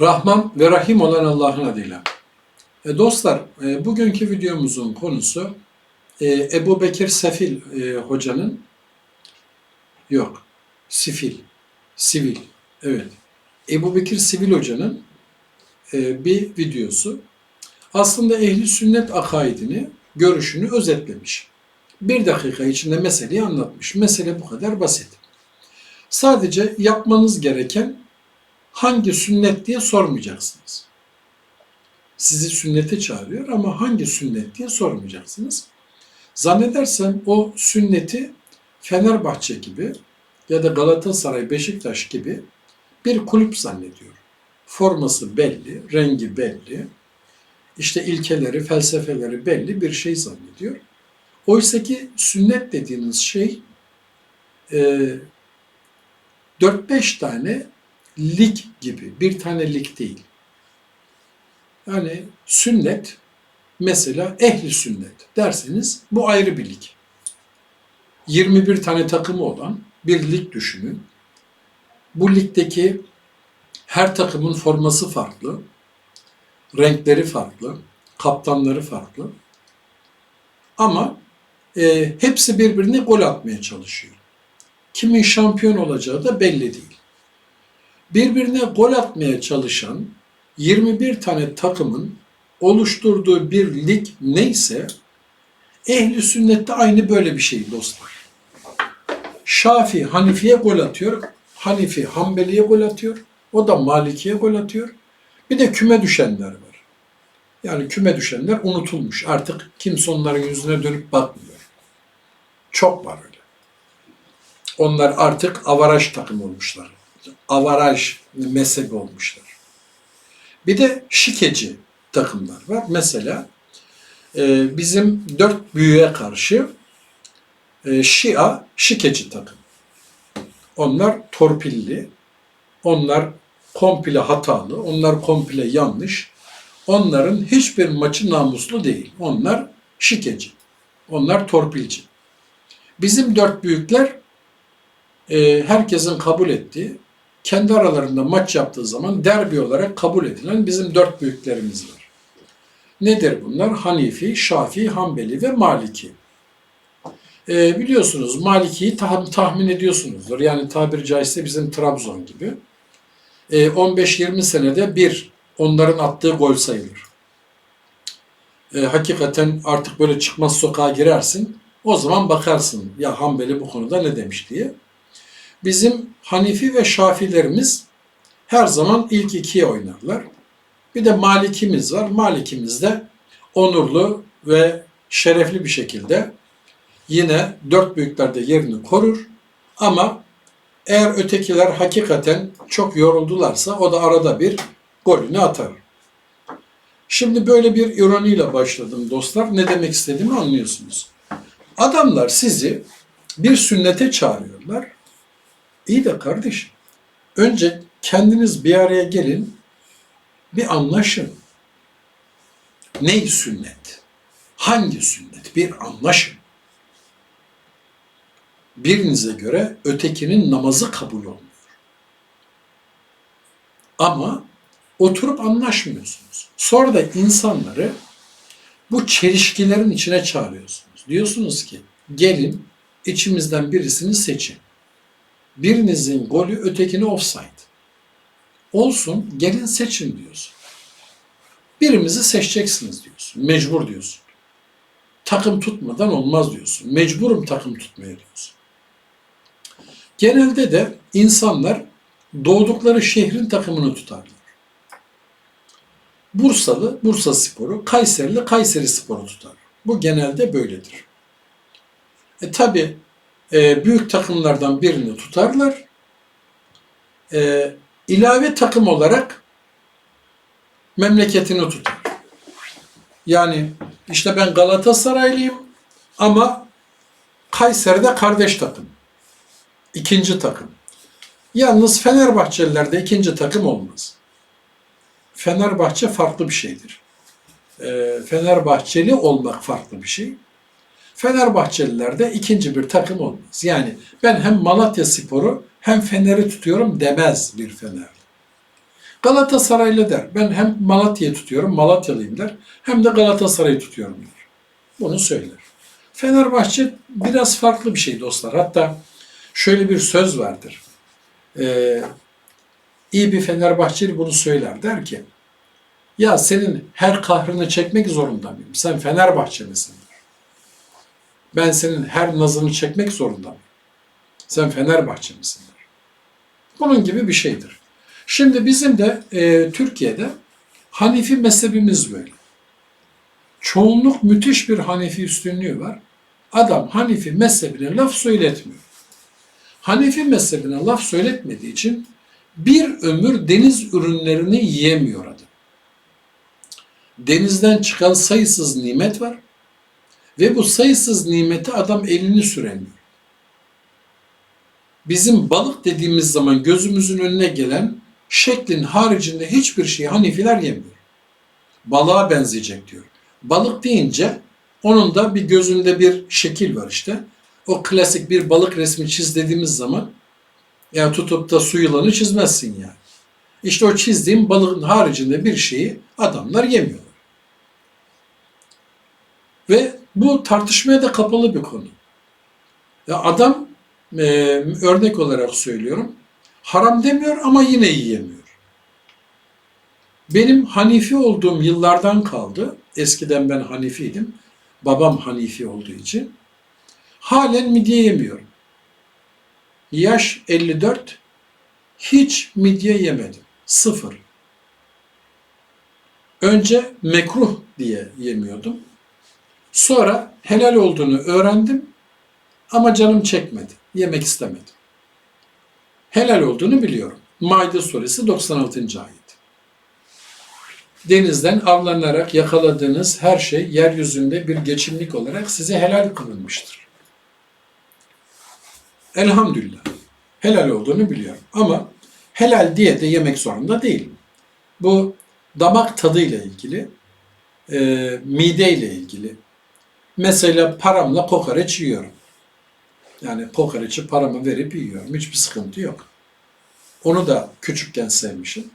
Rahman ve Rahim olan Allah'ın adıyla. E, dostlar, e, bugünkü videomuzun konusu e, Ebu Bekir Sefil e, hocanın yok, Sifil, Sivil, evet. Ebu Bekir Sivil hocanın e, bir videosu. Aslında ehli sünnet akaidini, görüşünü özetlemiş. Bir dakika içinde meseleyi anlatmış. Mesele bu kadar basit. Sadece yapmanız gereken hangi sünnet diye sormayacaksınız. Sizi sünnete çağırıyor ama hangi sünnet diye sormayacaksınız. Zannedersem o sünneti Fenerbahçe gibi ya da Galatasaray, Beşiktaş gibi bir kulüp zannediyor. Forması belli, rengi belli, işte ilkeleri, felsefeleri belli bir şey zannediyor. Oysa ki sünnet dediğiniz şey e, 4-5 tane lig gibi, bir tane lig değil. Yani sünnet, mesela ehli sünnet derseniz bu ayrı bir lig. 21 tane takımı olan bir lig düşünün. Bu ligdeki her takımın forması farklı, renkleri farklı, kaptanları farklı. Ama e, hepsi birbirine gol atmaya çalışıyor. Kimin şampiyon olacağı da belli değil. Birbirine gol atmaya çalışan 21 tane takımın oluşturduğu bir lig neyse ehli sünnette aynı böyle bir şey dostlar. Şafi Hanifi'ye gol atıyor. Hanifi Hanbeli'ye gol atıyor. O da Maliki'ye gol atıyor. Bir de küme düşenler var. Yani küme düşenler unutulmuş. Artık kimse onların yüzüne dönüp bakmıyor. Çok var öyle. Onlar artık avaraj takım olmuşlar. Avaraj mezhebi olmuşlar. Bir de şikeci takımlar var. Mesela e, bizim dört büyüğe karşı e, Şia şikeci takım. Onlar torpilli, onlar komple hatalı, onlar komple yanlış. Onların hiçbir maçı namuslu değil. Onlar şikeci. Onlar torpilci. Bizim dört büyükler e, herkesin kabul ettiği, kendi aralarında maç yaptığı zaman derbi olarak kabul edilen bizim dört büyüklerimiz var. Nedir bunlar? Hanifi, Şafii, Hanbeli ve Maliki. E, biliyorsunuz Maliki'yi tah- tahmin ediyorsunuzdur. Yani tabiri caizse bizim Trabzon gibi. E, 15-20 senede bir onların attığı gol sayılır. E, hakikaten artık böyle çıkmaz sokağa girersin. O zaman bakarsın ya Hanbeli bu konuda ne demiş diye. Bizim Hanifi ve Şafilerimiz her zaman ilk ikiye oynarlar. Bir de Malikimiz var. Malikimiz de onurlu ve şerefli bir şekilde yine dört büyüklerde yerini korur. Ama eğer ötekiler hakikaten çok yoruldularsa o da arada bir golünü atar. Şimdi böyle bir ironiyle başladım dostlar. Ne demek istediğimi anlıyorsunuz. Adamlar sizi bir sünnete çağırıyorlar. İyi de kardeşim, önce kendiniz bir araya gelin, bir anlaşın. Ney sünnet? Hangi sünnet? Bir anlaşın. Birinize göre ötekinin namazı kabul olmuyor. Ama oturup anlaşmıyorsunuz. Sonra da insanları bu çelişkilerin içine çağırıyorsunuz. Diyorsunuz ki gelin içimizden birisini seçin. Birinizin golü ötekini offside. Olsun gelin seçin diyorsun. Birimizi seçeceksiniz diyorsun. Mecbur diyorsun. Takım tutmadan olmaz diyorsun. Mecburum takım tutmaya diyorsun. Genelde de insanlar doğdukları şehrin takımını tutarlar. Bursalı Bursa Sporu, Kayserili Kayseri Sporu tutar. Bu genelde böyledir. E tabi e, büyük takımlardan birini tutarlar. E, ilave takım olarak memleketini tutar. Yani işte ben Galatasaraylıyım ama Kayseri'de kardeş takım. İkinci takım. Yalnız Fenerbahçelilerde ikinci takım olmaz. Fenerbahçe farklı bir şeydir. E, Fenerbahçeli olmak farklı bir şey. Fenerbahçelilerde ikinci bir takım olmaz. Yani ben hem Malatya Sporu hem Fener'i tutuyorum demez bir Fenerli. Galatasaraylı der. Ben hem Malatya'yı tutuyorum, Malatyalıyım der. Hem de Galatasaray'ı tutuyorum der. Bunu söyler. Fenerbahçe biraz farklı bir şey dostlar. Hatta şöyle bir söz vardır. Ee, iyi bir Fenerbahçeli bunu söyler. Der ki, ya senin her kahrını çekmek zorunda mıyım? Sen Fenerbahçelisin. der. Ben senin her nazını çekmek zorunda mıyım? Sen Fenerbahçelisin. der. Bunun gibi bir şeydir. Şimdi bizim de e, Türkiye'de Hanefi mezhebimiz böyle. Çoğunluk müthiş bir Hanefi üstünlüğü var. Adam Hanefi mezhebine laf söyletmiyor. Hanefi mezhebine laf söyletmediği için bir ömür deniz ürünlerini yiyemiyor adam. Denizden çıkan sayısız nimet var ve bu sayısız nimeti adam elini süremiyor. Bizim balık dediğimiz zaman gözümüzün önüne gelen şeklin haricinde hiçbir şey Hanefiler yemiyor. Balığa benzeyecek diyor. Balık deyince onun da bir gözünde bir şekil var işte. O klasik bir balık resmi çiz dediğimiz zaman ya tutup da su yılanı çizmezsin yani. İşte o çizdiğim balığın haricinde bir şeyi adamlar yemiyorlar. Ve bu tartışmaya da kapalı bir konu. Ya adam e, örnek olarak söylüyorum haram demiyor ama yine yiyemiyor. Benim Hanifi olduğum yıllardan kaldı. Eskiden ben Hanifiydim. Babam Hanifi olduğu için. Halen midye yemiyorum. Yaş 54. Hiç midye yemedim. Sıfır. Önce mekruh diye yemiyordum. Sonra helal olduğunu öğrendim ama canım çekmedi. Yemek istemedim. Helal olduğunu biliyorum. Maide suresi 96. ayet. Denizden avlanarak yakaladığınız her şey yeryüzünde bir geçimlik olarak size helal kılınmıştır. Elhamdülillah. Helal olduğunu biliyorum. Ama helal diye de yemek zorunda değilim. Bu damak tadıyla ilgili, e, mideyle ilgili. Mesela paramla kokoreç yiyorum. Yani kokoreçi paramı verip yiyorum. Hiçbir sıkıntı yok. Onu da küçükken sevmişim.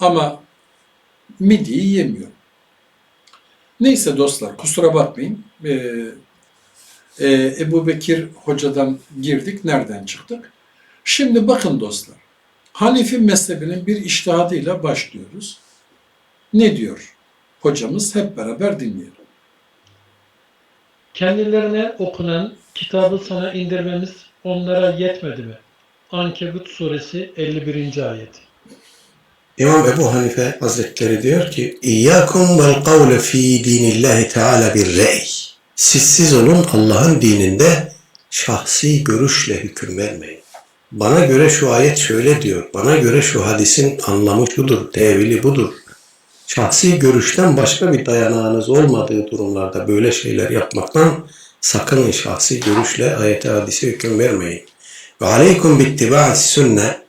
Ama midyeyi yemiyorum. Neyse dostlar kusura bakmayın. Ee, e, Ebu Bekir hocadan girdik. Nereden çıktık? Şimdi bakın dostlar. Hanifi mezhebinin bir iştihadıyla başlıyoruz. Ne diyor hocamız? Hep beraber dinleyelim. Kendilerine okunan kitabı sana indirmemiz onlara yetmedi mi? Ankebut suresi 51. ayet. İmam Ebu Hanife Hazretleri diyor ki İyyâkum vel kavle fî dinillahi teâlâ bir rey. Siz siz olun Allah'ın dininde şahsi görüşle hüküm vermeyin. Bana göre şu ayet şöyle diyor. Bana göre şu hadisin anlamı şudur, tevili budur. Şahsi görüşten başka bir dayanağınız olmadığı durumlarda böyle şeyler yapmaktan sakının şahsi görüşle ayete hadise hüküm vermeyin. Ve aleykum bittibâ'is sünne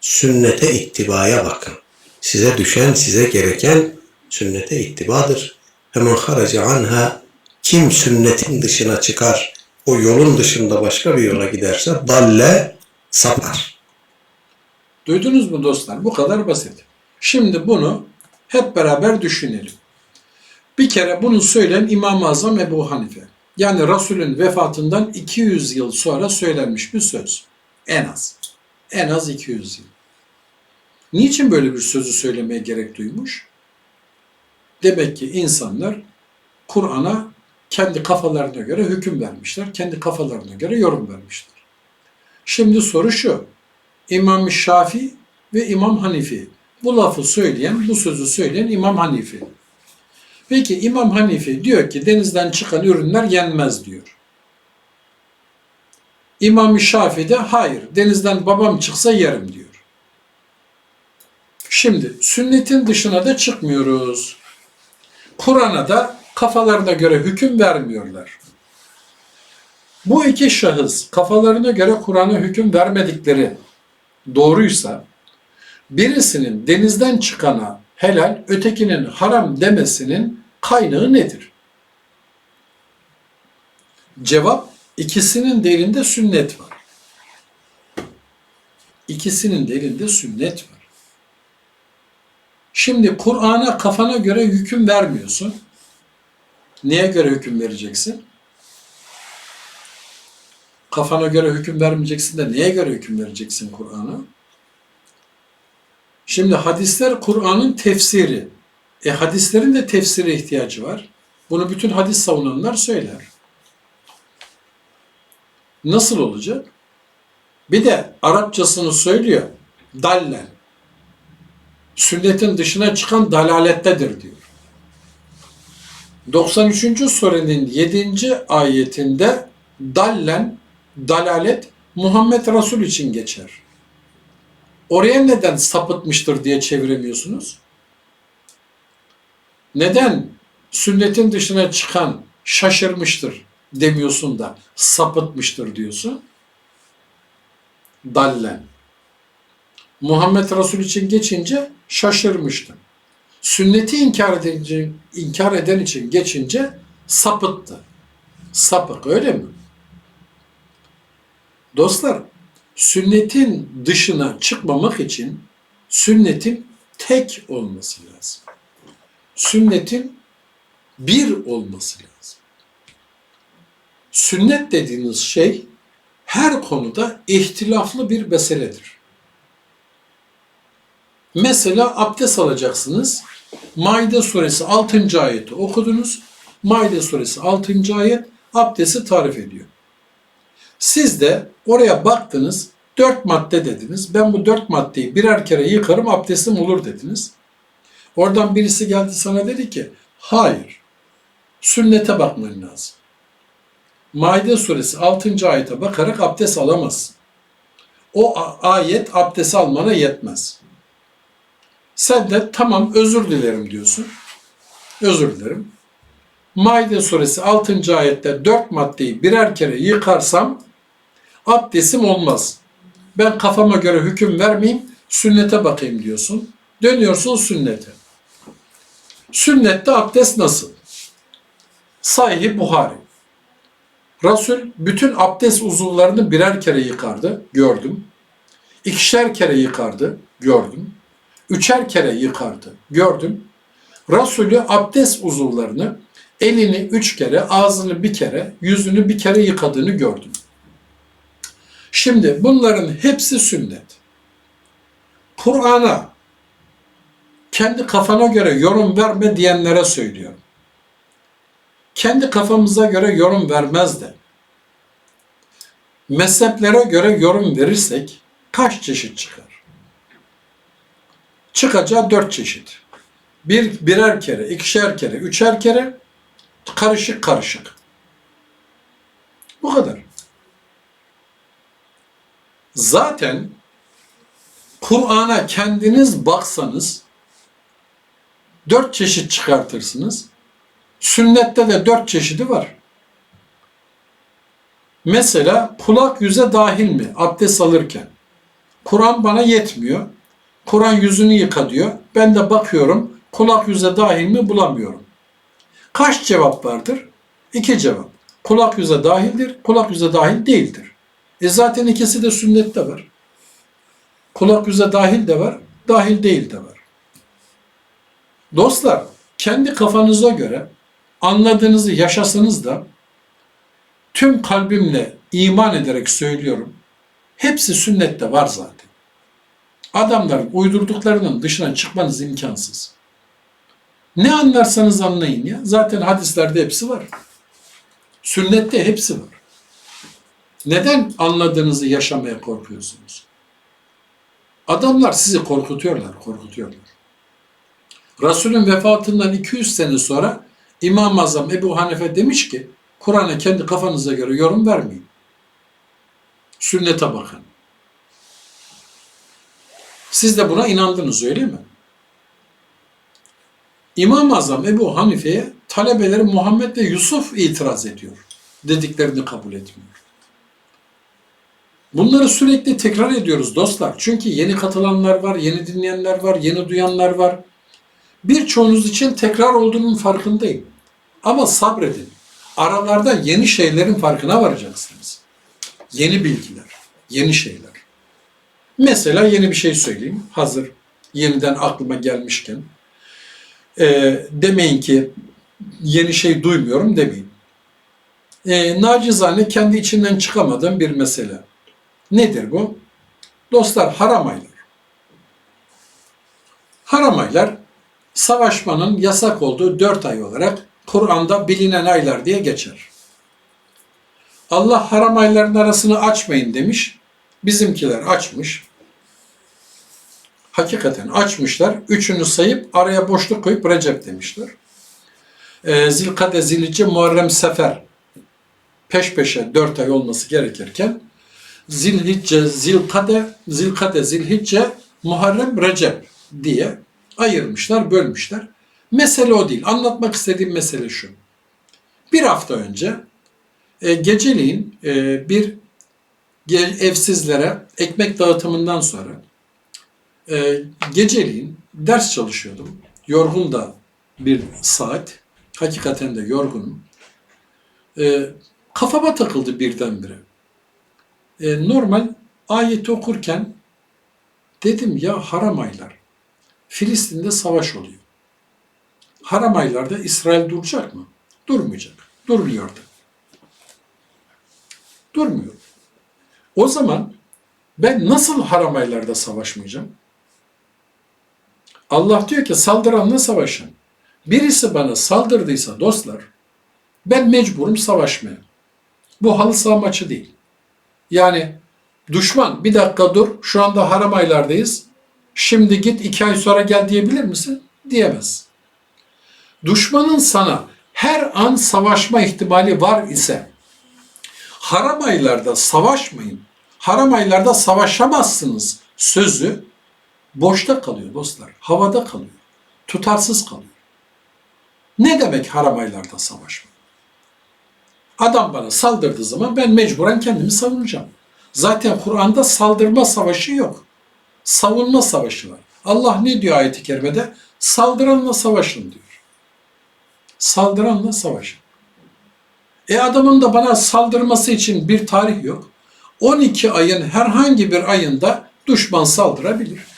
sünnete ittibaya bakın. Size düşen, size gereken sünnete ittibadır. Hemen haraca anha kim sünnetin dışına çıkar, o yolun dışında başka bir yola giderse dalle sapar. Duydunuz mu dostlar? Bu kadar basit. Şimdi bunu hep beraber düşünelim. Bir kere bunu söyleyen İmam-ı Azam Ebu Hanife. Yani Resulün vefatından 200 yıl sonra söylenmiş bir söz. En az. En az 200 yıl. Niçin böyle bir sözü söylemeye gerek duymuş? Demek ki insanlar Kur'an'a kendi kafalarına göre hüküm vermişler. Kendi kafalarına göre yorum vermişler. Şimdi soru şu. İmam Şafi ve İmam Hanifi. Bu lafı söyleyen, bu sözü söyleyen İmam Hanifi. Peki İmam Hanifi diyor ki denizden çıkan ürünler yenmez diyor. İmam Şafi de hayır denizden babam çıksa yerim diyor. Şimdi sünnetin dışına da çıkmıyoruz. Kur'an'a da kafalarına göre hüküm vermiyorlar. Bu iki şahıs kafalarına göre Kur'an'a hüküm vermedikleri doğruysa birisinin denizden çıkana helal, ötekinin haram demesinin kaynağı nedir? Cevap ikisinin de elinde sünnet var. İkisinin de elinde sünnet var. Şimdi Kur'an'a kafana göre hüküm vermiyorsun. Neye göre hüküm vereceksin? Kafana göre hüküm vermeyeceksin de neye göre hüküm vereceksin Kur'an'a? Şimdi hadisler Kur'an'ın tefsiri. E hadislerin de tefsire ihtiyacı var. Bunu bütün hadis savunanlar söyler. Nasıl olacak? Bir de Arapçasını söylüyor. Dallen. Sünnetin dışına çıkan dalalettedir diyor. 93. surenin 7. ayetinde dallen, dalalet Muhammed Resul için geçer. Oraya neden sapıtmıştır diye çeviremiyorsunuz? Neden sünnetin dışına çıkan şaşırmıştır demiyorsun da sapıtmıştır diyorsun? Dallen. Muhammed Resul için geçince şaşırmıştım. Sünneti inkar edince, inkar eden için geçince sapıttı. Sapık öyle mi? Dostlar, sünnetin dışına çıkmamak için sünnetin tek olması lazım. Sünnetin bir olması lazım. Sünnet dediğiniz şey her konuda ihtilaflı bir meseledir. Mesela abdest alacaksınız. Maide suresi 6. ayeti okudunuz. Maide suresi 6. ayet abdesti tarif ediyor. Siz de oraya baktınız, dört madde dediniz. Ben bu dört maddeyi birer kere yıkarım, abdestim olur dediniz. Oradan birisi geldi sana dedi ki, hayır, sünnete bakman lazım. Maide suresi 6. ayete bakarak abdest alamazsın. O ayet abdest almana yetmez. Sen de tamam özür dilerim diyorsun. Özür dilerim. Maide suresi 6. ayette 4 maddeyi birer kere yıkarsam abdestim olmaz. Ben kafama göre hüküm vermeyeyim, sünnete bakayım diyorsun. Dönüyorsun sünnete. Sünnette abdest nasıl? Sahih Buhari. Resul bütün abdest uzuvlarını birer kere yıkardı, gördüm. İkişer kere yıkardı, gördüm. Üçer kere yıkardı, gördüm. Resulü abdest uzuvlarını elini üç kere, ağzını bir kere, yüzünü bir kere yıkadığını gördüm. Şimdi bunların hepsi sünnet. Kur'an'a kendi kafana göre yorum verme diyenlere söylüyorum. Kendi kafamıza göre yorum vermez de mezheplere göre yorum verirsek kaç çeşit çıkar? Çıkacağı dört çeşit. Bir, birer kere, ikişer kere, üçer kere karışık karışık. Bu kadar. Zaten Kur'an'a kendiniz baksanız dört çeşit çıkartırsınız. Sünnette de dört çeşidi var. Mesela kulak yüze dahil mi abdest alırken? Kur'an bana yetmiyor. Kur'an yüzünü yıka diyor. Ben de bakıyorum kulak yüze dahil mi bulamıyorum. Kaç cevap vardır? İki cevap. Kulak yüze dahildir, kulak yüze dahil değildir. E zaten ikisi de sünnette var. Kulak yüze dahil de var, dahil değil de var. Dostlar, kendi kafanıza göre anladığınızı yaşasanız da tüm kalbimle iman ederek söylüyorum. Hepsi sünnette var zaten. Adamların uydurduklarının dışına çıkmanız imkansız. Ne anlarsanız anlayın ya. Zaten hadislerde hepsi var. Sünnette hepsi var. Neden anladığınızı yaşamaya korkuyorsunuz? Adamlar sizi korkutuyorlar, korkutuyorlar. Resulün vefatından 200 sene sonra İmam-ı Azam Ebu Hanife demiş ki, Kur'an'a kendi kafanıza göre yorum vermeyin. Sünnete bakın. Siz de buna inandınız öyle mi? İmam-ı Azam Ebu Hanife'ye talebeleri Muhammed ve Yusuf itiraz ediyor. Dediklerini kabul etmiyor. Bunları sürekli tekrar ediyoruz dostlar. Çünkü yeni katılanlar var, yeni dinleyenler var, yeni duyanlar var. Birçoğunuz için tekrar olduğunun farkındayım. Ama sabredin. Aralarda yeni şeylerin farkına varacaksınız. Yeni bilgiler, yeni şeyler. Mesela yeni bir şey söyleyeyim. Hazır yeniden aklıma gelmişken. Ee, demeyin ki yeni şey duymuyorum demeyin. Ee, nacizane kendi içinden çıkamadığım bir mesele. Nedir bu? Dostlar haram aylar. Haram aylar savaşmanın yasak olduğu dört ay olarak Kur'an'da bilinen aylar diye geçer. Allah haram ayların arasını açmayın demiş. Bizimkiler açmış. Hakikaten açmışlar. Üçünü sayıp araya boşluk koyup Recep demişler. Ee, Zilkade, Zilhicce, Muharrem, Sefer peş peşe dört ay olması gerekirken Zilhicce, Zilkade, Zilkade, Zilhicce, Muharrem, Recep diye ayırmışlar, bölmüşler. Mesele o değil. Anlatmak istediğim mesele şu. Bir hafta önce e, geceliğin e, bir evsizlere ekmek dağıtımından sonra e, geceliğin ders çalışıyordum. Yorgun da bir saat. Hakikaten de yorgunum. E, kafama takıldı birdenbire. E, normal ayeti okurken dedim ya haram aylar. Filistin'de savaş oluyor. Haram aylarda İsrail duracak mı? Durmayacak. Durmuyordu. Durmuyor. O zaman ben nasıl haram aylarda savaşmayacağım? Allah diyor ki saldıranla savaşın. Birisi bana saldırdıysa dostlar ben mecburum savaşmaya. Bu halı saha maçı değil. Yani düşman bir dakika dur şu anda haram aylardayız. Şimdi git iki ay sonra gel diyebilir misin? Diyemez. Düşmanın sana her an savaşma ihtimali var ise haram aylarda savaşmayın. Haram aylarda savaşamazsınız sözü boşta kalıyor dostlar. Havada kalıyor. Tutarsız kalıyor. Ne demek haram aylarda savaşma? Adam bana saldırdığı zaman ben mecburen kendimi savunacağım. Zaten Kur'an'da saldırma savaşı yok. Savunma savaşı var. Allah ne diyor ayet-i kerimede? Saldıranla savaşın diyor. Saldıranla savaşın. E adamın da bana saldırması için bir tarih yok. 12 ayın herhangi bir ayında düşman saldırabilir.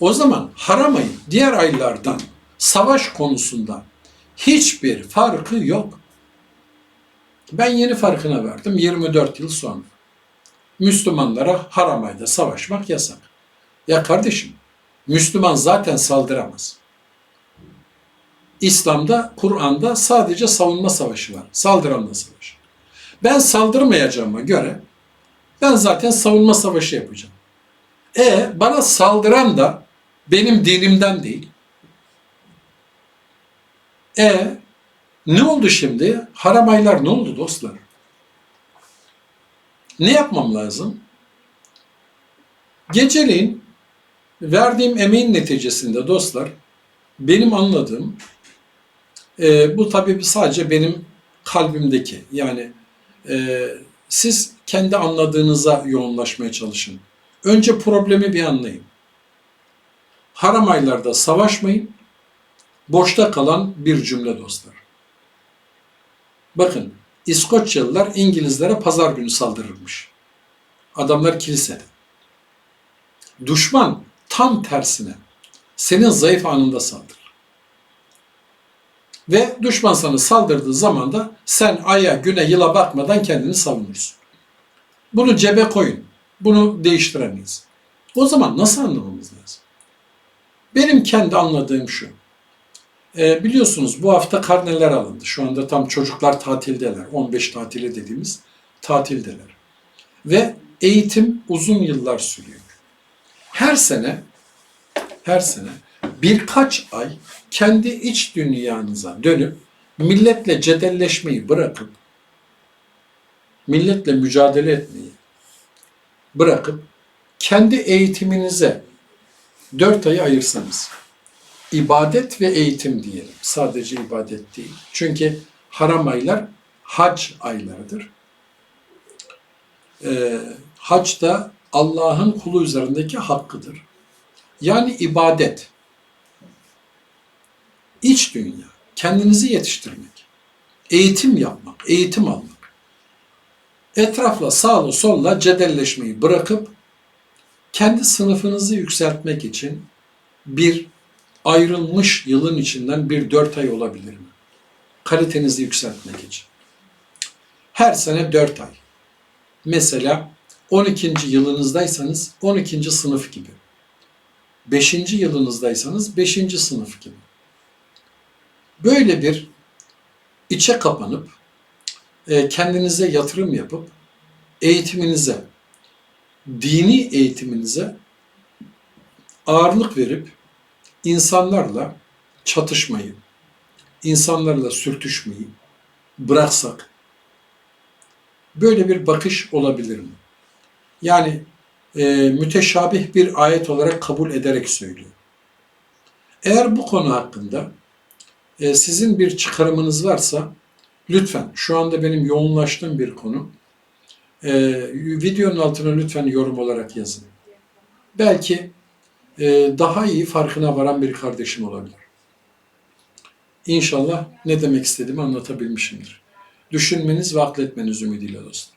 O zaman haram ayın diğer aylardan savaş konusunda hiçbir farkı yok. Ben yeni farkına verdim 24 yıl sonra. Müslümanlara haram ayda savaşmak yasak. Ya kardeşim, Müslüman zaten saldıramaz. İslam'da, Kur'an'da sadece savunma savaşı var. Saldıranla savaşı. Ben saldırmayacağıma göre ben zaten savunma savaşı yapacağım. E bana saldıran da benim dinimden değil. E ne oldu şimdi? Haram aylar ne oldu dostlar? Ne yapmam lazım? Geceleyin verdiğim emeğin neticesinde dostlar benim anladığım e, bu tabii sadece benim kalbimdeki yani e, siz kendi anladığınıza yoğunlaşmaya çalışın. Önce problemi bir anlayın. Haram aylarda savaşmayın. Boşta kalan bir cümle dostlar. Bakın İskoçyalılar İngilizlere pazar günü saldırırmış. Adamlar kilisede. Düşman tam tersine senin zayıf anında saldırır. Ve düşman sana saldırdığı zaman da sen aya, güne, yıla bakmadan kendini savunursun. Bunu cebe koyun. Bunu değiştiremeyiz. O zaman nasıl anlamamız lazım? Benim kendi anladığım şu. E, biliyorsunuz bu hafta karneler alındı. Şu anda tam çocuklar tatildeler. 15 tatili dediğimiz tatildeler. Ve eğitim uzun yıllar sürüyor. Her sene her sene birkaç ay kendi iç dünyanıza dönüp milletle cedelleşmeyi bırakıp milletle mücadele etmeyi bırakıp kendi eğitiminize dört ayı ayırsanız ibadet ve eğitim diyelim. Sadece ibadet değil. Çünkü haram aylar hac aylarıdır. Ee, hac da Allah'ın kulu üzerindeki hakkıdır. Yani ibadet. İç dünya. Kendinizi yetiştirmek. Eğitim yapmak, eğitim almak. Etrafla sağla solla cedelleşmeyi bırakıp kendi sınıfınızı yükseltmek için bir ayrılmış yılın içinden bir dört ay olabilir mi? Kalitenizi yükseltmek için. Her sene dört ay. Mesela 12. yılınızdaysanız 12. sınıf gibi. 5. yılınızdaysanız 5. sınıf gibi. Böyle bir içe kapanıp e, kendinize yatırım yapıp eğitiminize, dini eğitiminize ağırlık verip insanlarla çatışmayı, insanlarla sürtüşmeyi bıraksak böyle bir bakış olabilir mi? Yani e, müteşabih bir ayet olarak kabul ederek söylüyor. Eğer bu konu hakkında e, sizin bir çıkarımınız varsa lütfen şu anda benim yoğunlaştığım bir konu. E, videonun altına lütfen yorum olarak yazın. Belki e, daha iyi farkına varan bir kardeşim olabilir. İnşallah ne demek istediğimi anlatabilmişimdir. Düşünmeniz ve akletmeniz ümidiyle dostlar.